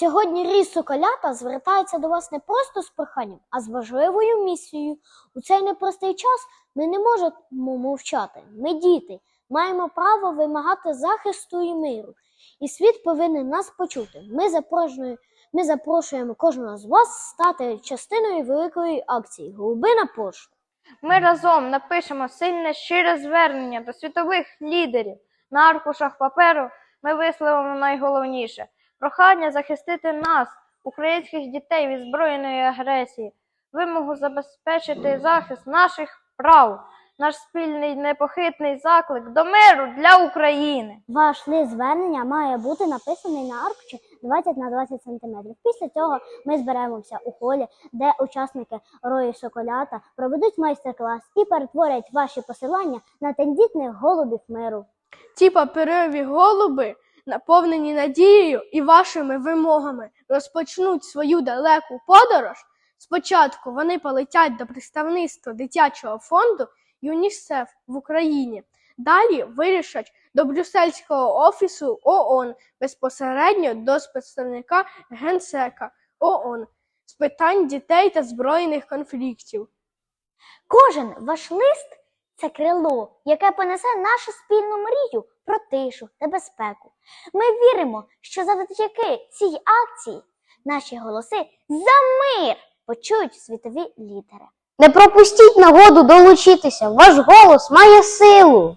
Сьогодні ріс Соколята звертається до вас не просто з проханням, а з важливою місією. У цей непростий час ми не можемо мовчати. Ми діти, маємо право вимагати захисту і миру. І світ повинен нас почути. Ми запрошуємо, ми запрошуємо кожного з вас стати частиною великої акції Голубина пошта. Ми разом напишемо сильне щире звернення до світових лідерів. На аркушах паперу ми висловимо найголовніше прохання захистити нас, українських дітей від збройної агресії, вимогу забезпечити захист наших прав, наш спільний непохитний заклик до миру для України. Ваш лист звернення має бути написаний на аркуші 20 на 20 см. Після цього ми зберемося у холі, де учасники рою Соколята проведуть майстер-клас і перетворять ваші посилання на тендітних голубів миру. Ті паперові голуби, наповнені надією і вашими вимогами, розпочнуть свою далеку подорож. Спочатку вони полетять до представництва дитячого фонду ЮНІСЕФ в Україні. Далі вирішать до Брюссельського офісу ООН безпосередньо до представника Генсека ООН з питань дітей та збройних конфліктів. Кожен ваш лист це крило, яке понесе нашу спільну мрію про тишу та безпеку. Ми віримо, що завдяки цій акції наші голоси за мир почують світові лідери. Не пропустіть нагоду долучитися. Ваш голос має силу.